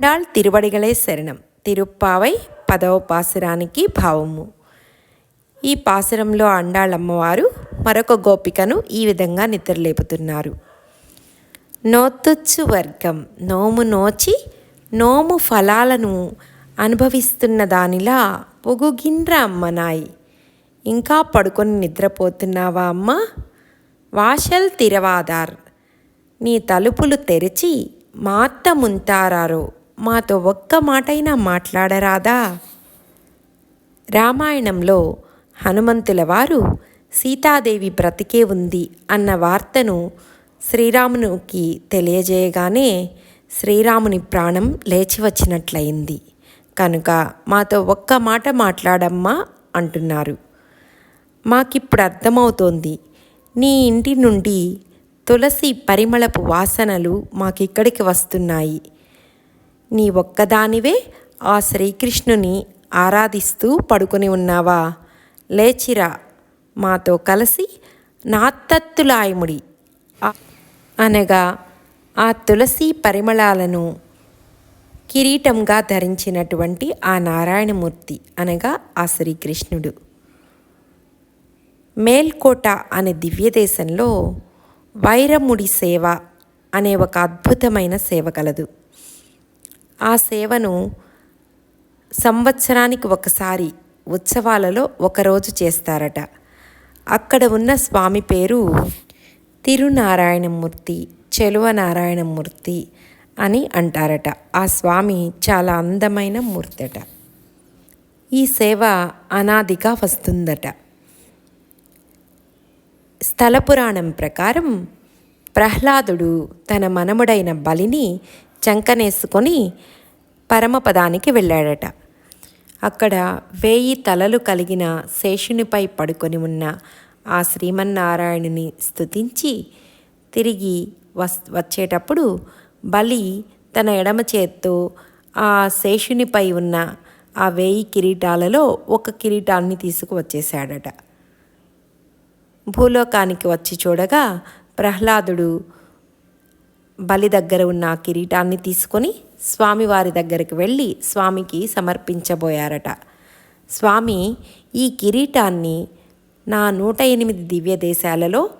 Doll తిరువడిగలే శరణం. తిరుప్పావై పదవ పాసురానికి భావము. ఈ పాసురంలో అండాళమ్మవారు మరొక గోపికను ఈ విధంగా నిద్రలేపుతున్నారు. నోతుచ్చు వర్గం నోము నోచి నోము ఫలాలను అనుభవిస్తున్న దానిలా పొగుగిండ్ర అమ్మనాయి. ఇంకా పడుకొని నిద్రపోతున్నావా అమ్మ? వాషల్ తిరవాదార్. నీ తలుపులు తెరిచి మాత్త ముంతారారో మాతో ఒక్క మాటైనా మాట్లాడరాదా? రామాయణంలో హనుమంతుల వారు సీతాదేవి బ్రతికే ఉంది అన్న వార్తను శ్రీరామునికి తెలియజేయగానే శ్రీరాముని ప్రాణం లేచి వచ్చినట్లయింది కనుక మాతో ఒక్క మాట మాట్లాడమ్మా అంటున్నారు. మాకిప్పుడు అర్థమవుతోంది. నీ ఇంటి నుండి తులసి పరిమళపు వాసనలు మాకిక్కడికి వస్తున్నాయి. నీ ఒక్కదానివే ఆ శ్రీకృష్ణుని ఆరాధిస్తూ పడుకొని ఉన్నావా? లేచిరా మాతో కలిసి నాత్తత్తులాయముడి అనగా ఆ తులసి పరిమళాలను కిరీటంగా ధరించినటువంటి ఆ నారాయణమూర్తి అనగా ఆ శ్రీకృష్ణుడు. మేల్కోట అనే దివ్యదేశంలో వైరముడి సేవ అనే ఒక అద్భుతమైన సేవ కలదు. ఆ సేవను సంవత్సరానికి ఒకసారి ఉత్సవాలలో ఒకరోజు చేస్తారట. అక్కడ ఉన్న స్వామి పేరు తిరునారాయణమూర్తి చెలువ నారాయణమూర్తి అని అంటారట. ఆ స్వామి చాలా అందమైన మూర్తట. ఈ సేవ అనాదిగా వస్తుందట. స్థల పురాణం ప్రకారం ప్రహ్లాదుడు తన మనముడైన బలిని చంకనేసుకొని పరమపదానికి వెళ్ళాడట. అక్కడ వేయి తలలు కలిగిన శేషునిపై పడుకొని ఉన్న ఆ శ్రీమన్నారాయణుని స్తుతించి తిరిగి వస్ వచ్చేటప్పుడు బలి తన ఎడమ చేత్తో ఆ శేషునిపై ఉన్న ఆ వేయి కిరీటాలలో ఒక కిరీటాన్ని తీసుకువచ్చేశాడట. భూలోకానికి వచ్చి చూడగా ప్రహ్లాదుడు బలి దగ్గర ఉన్న ఆ కిరీటాన్ని తీసుకొని స్వామివారి దగ్గరికి వెళ్ళి స్వామికి సమర్పించబోయారట. స్వామి ఈ కిరీటాన్ని నా నూట ఎనిమిది దివ్య దేశాలలో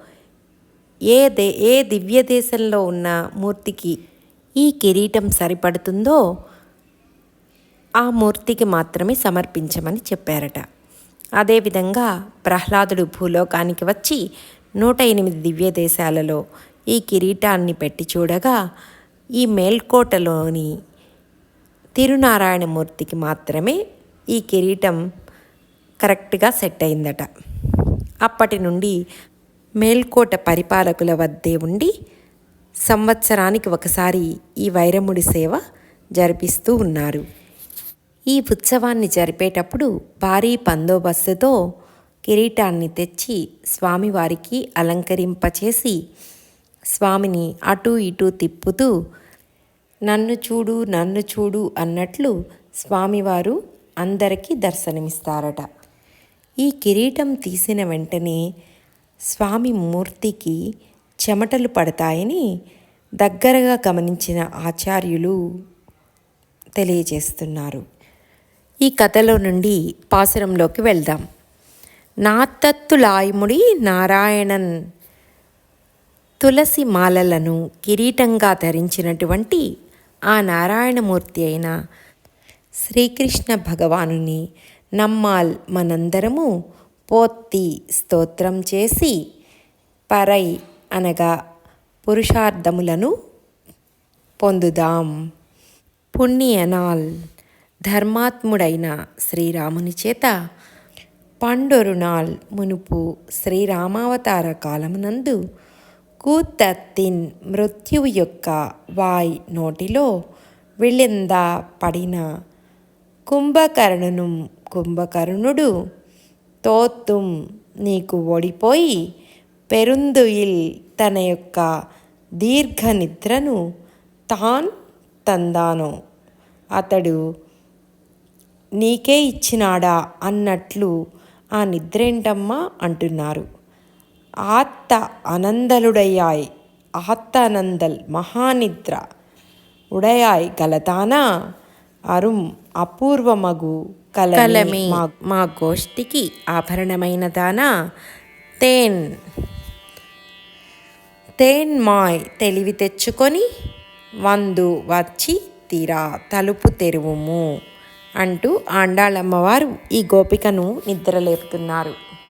ఏ దే ఏ దివ్య దేశంలో ఉన్న మూర్తికి ఈ కిరీటం సరిపడుతుందో ఆ మూర్తికి మాత్రమే సమర్పించమని చెప్పారట. అదేవిధంగా ప్రహ్లాదుడు భూలోకానికి వచ్చి నూట ఎనిమిది దివ్య దేశాలలో ఈ కిరీటాన్ని పెట్టి చూడగా ఈ మేల్కోటలోని తిరునారాయణమూర్తికి మాత్రమే ఈ కిరీటం కరెక్ట్గా సెట్ అయిందట. అప్పటి నుండి మేల్కోట పరిపాలకుల వద్దే ఉండి సంవత్సరానికి ఒకసారి ఈ వైరముడి సేవ జరిపిస్తూ ఉన్నారు. ఈ ఉత్సవాన్ని జరిపేటప్పుడు భారీ బందోబస్తుతో కిరీటాన్ని తెచ్చి స్వామివారికి అలంకరింపచేసి స్వామిని అటు ఇటు తిప్పుతూ నన్ను చూడు నన్ను చూడు అన్నట్లు స్వామివారు అందరికీ దర్శనమిస్తారట. ఈ కిరీటం తీసిన వెంటనే స్వామి మూర్తికి చెమటలు పడతాయని దగ్గరగా గమనించిన ఆచార్యులు తెలియజేస్తున్నారు. ఈ కథలో నుండి పాసురంలోకి వెళ్దాం. నాత్తత్తులాయముడి నారాయణన్ తులసి మాలలను కిరీటంగా ధరించినటువంటి ఆ నారాయణమూర్తి అయిన శ్రీకృష్ణ భగవానుని నమ్మాల్ మనందరము పోత్తి స్తోత్రం చేసి పరై అనగా పురుషార్థములను పొందుదాం. పుణ్యనాల్ ధర్మాత్ముడైన శ్రీరాముని చేత పండొరునాల్ మునుపు శ్రీరామావతార కాలమునందు కూతత్తిన్ మృత్యువు యొక్క వాయ్ నోటిలో విళింద పడిన కుంభకర్ణును కుంభకర్ణుడు తోత్తుం నీకు ఓడిపోయి పెరుందుయిల్ తన యొక్క దీర్ఘ నిద్రను తాన్ తందాను అతడు నీకే ఇచ్చినాడా అన్నట్లు ఆ నిద్రేంటమ్మా అంటున్నారు ఆత్త అనందలుడయ్యాయ్. ఆత్తానందల్ మహానిద్ర. ఉడయాయ్ గలతానా అరుం అపూర్వమగు కలమి మా గోష్ఠికి ఆభరణమైన దానా తేన్. తేన్ మాయ్ తెలివి తెచ్చుకొని వందు వచ్చి తీరా తలుపు తెరువుము అంటూ ఆండాళమ్మవారు ఈ గోపికను నిద్రలేపుతున్నారు.